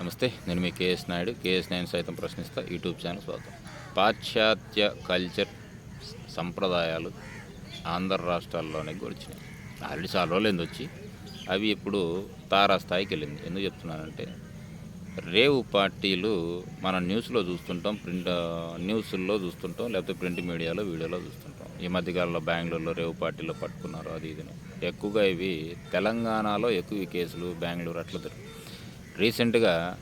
నమస్తే నేను మీ కేఎస్ నాయుడు కేఎస్ నాయుడు సైతం ప్రశ్నిస్తా యూట్యూబ్ ఛానల్ స్వాగతం. పాశ్చాత్య కల్చర్ సంప్రదాయాలు ఆంధ్ర రాష్ట్రాల్లోనే గడిచినాయి. ఆల్రెడీ చాలా రోజులు వచ్చి అవి ఇప్పుడు తారా స్థాయికి వెళ్ళింది. ఎందుకు చెప్తున్నానంటే రేవు పార్టీలు మన న్యూస్లో చూస్తుంటాం ప్రింట్ న్యూస్లో చూస్తుంటాం లేకపోతే ప్రింట్ మీడియాలో వీడియోలో చూస్తుంటాం. ఈ మధ్యకాలంలో బెంగళూరులో రేవు పార్టీలో పట్టుకున్నారు అది ఇది ఎక్కువగా ఇవి తెలంగాణలో ఎక్కువ కేసులు బెంగళూరు అట్లా దొరుకుతాయి రీసెంట్గా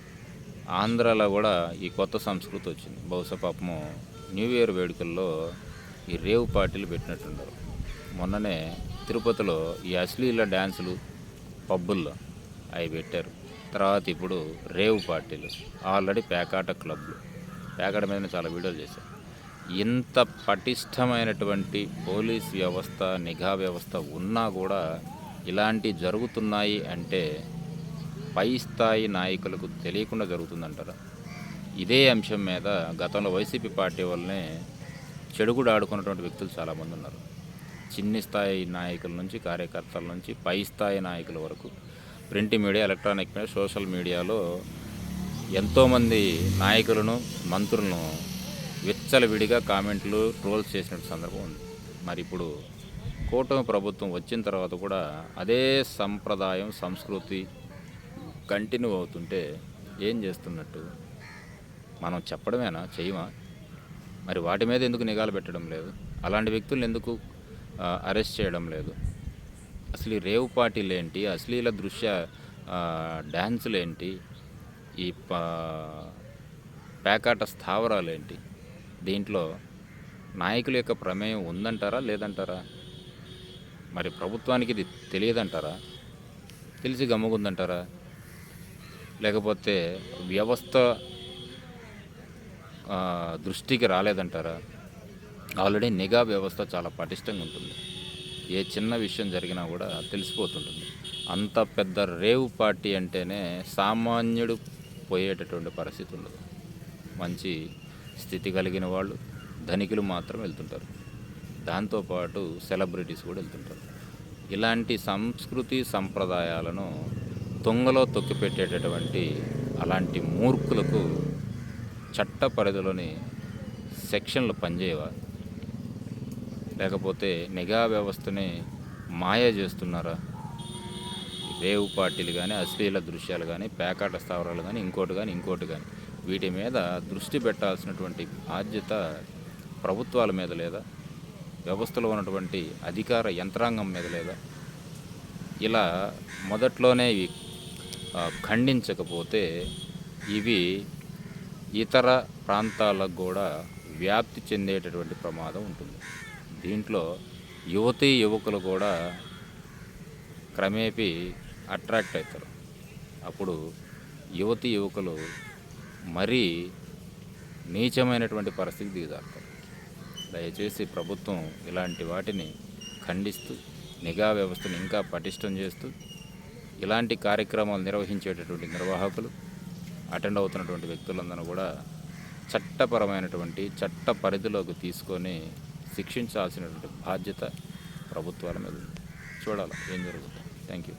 ఆంధ్రాలో కూడా ఈ కొత్త సంస్కృతి వచ్చింది. బహుశా పాపము న్యూ ఇయర్ వేడుకల్లో ఈ రేవ్ పార్టీలు పెట్టినట్టున్నారు మొన్ననే తిరుపతిలో ఈ అశ్లీల డ్యాన్సులు పబ్బుల్లో అవి పెట్టారు. తర్వాత ఇప్పుడు రేవ్ పార్టీలు ఆల్రెడీ పేకాట క్లబ్లు. పేకాట మీద చాలా వీడియోలు చేశారు. ఇంత పటిష్టమైనటువంటి పోలీస్ వ్యవస్థ నిఘా వ్యవస్థ ఉన్నా కూడా ఇలాంటివి జరుగుతున్నాయి అంటే పై స్థాయి నాయకులకు తెలియకుండా జరుగుతుందంటారు? ఇదే అంశం మీద గతంలో వైసీపీ పార్టీ వల్లనే చెడుగుడు ఆడుకున్నటువంటి వ్యక్తులు చాలామంది ఉన్నారు. చిన్ని స్థాయి నాయకుల నుంచి కార్యకర్తల నుంచి పై స్థాయి నాయకుల వరకు. Print media electronic media social మీడియాలో ఎంతోమంది నాయకులను మంత్రులను విచ్చలవిడిగా కామెంట్లు ట్రోల్స్ చేసిన సందర్భం ఉంది. మరి ఇప్పుడు కూటమి ప్రభుత్వం వచ్చిన తర్వాత కూడా అదే సంప్రదాయం సంస్కృతి కంటిన్యూ అవుతుంటే ఏం చేస్తున్నట్టు? మనం చెప్పడమేనా? చేయమా మరి వాటి మీద ఎందుకు నిఘాలు పెట్టడం లేదు? అలాంటి వ్యక్తులను ఎందుకు అరెస్ట్ చేయడం లేదు? అసలు ఈ రేవ్ పార్టీలు ఏంటి? అశ్లీల దృశ్య డ్యాన్సులు ఏంటి? ఈ పా పేకాట స్థావరాలు ఏంటి? దీంట్లో నాయకుల యొక్క ప్రమేయం ఉందంటారా లేదంటారా? మరి ప్రభుత్వానికి ఇది తెలియదంటారా? తెలిసి గమ్ముకుందంటారా లేకపోతే వ్యవస్థ దృష్టికి రాలేదంటారా? ఆల్రెడీ నిఘా వ్యవస్థ చాలా పటిష్టంగా ఉంటుంది. ఏ చిన్న విషయం జరిగినా కూడా తెలిసిపోతుంటుంది. అంత పెద్ద రేవు పార్టీ అంటేనే సామాన్యుడు పోయేటటువంటి పరిస్థితి ఉండదు. మంచి స్థితి కలిగిన వాళ్ళు ధనికులు మాత్రం వెళ్తుంటారు. దాంతోపాటు సెలబ్రిటీస్ కూడా వెళ్తుంటారు. ఇలాంటి సంస్కృతి సంప్రదాయాలను తుంగలో తొక్కిపెట్టేటటువంటి అలాంటి మూర్ఖులకు చట్ట పరిధిలోని సెక్షన్లు పనిచేయవా? లేకపోతే నిఘా వ్యవస్థని మాయ చేస్తున్నారా? రేవు పార్టీలు కానీ అశ్లీల దృశ్యాలు కానీ పేకాట స్థావరాలు కానీ ఇంకోటి కానీ ఇంకోటి కానీ వీటి మీద దృష్టి పెట్టాల్సినటువంటి బాధ్యత ప్రభుత్వాల మీద లేదా? వ్యవస్థలో ఉన్నటువంటి అధికార యంత్రాంగం మీద లేదా? ఇలా మొదట్లోనే ఖండించకపోతే ఇవి ఇతర ప్రాంతాలకు కూడా వ్యాప్తి చెందేటటువంటి ప్రమాదం ఉంటుంది. దీంట్లో యువతీ యువకులు కూడా క్రమేపీ అట్రాక్ట్ అవుతారు అప్పుడు యువతి యువకులు మరీ నీచమైనటువంటి పరిస్థితి దిగుదారుతారు దయచేసి ప్రభుత్వం ఇలాంటి వాటిని ఖండిస్తూ నిఘా వ్యవస్థను ఇంకా పటిష్టం చేస్తూ ఇలాంటి కార్యక్రమాలు నిర్వహించేటటువంటి నిర్వాహకులు అటెండ్ అవుతున్నటువంటి వ్యక్తులందరూ కూడా చట్టపరమైనటువంటి చట్ట పరిధిలోకి తీసుకొని శిక్షించాల్సినటువంటి బాధ్యత ప్రభుత్వాల మీద ఉంది. చూడాలి ఏం జరుగుతుంది. Thank you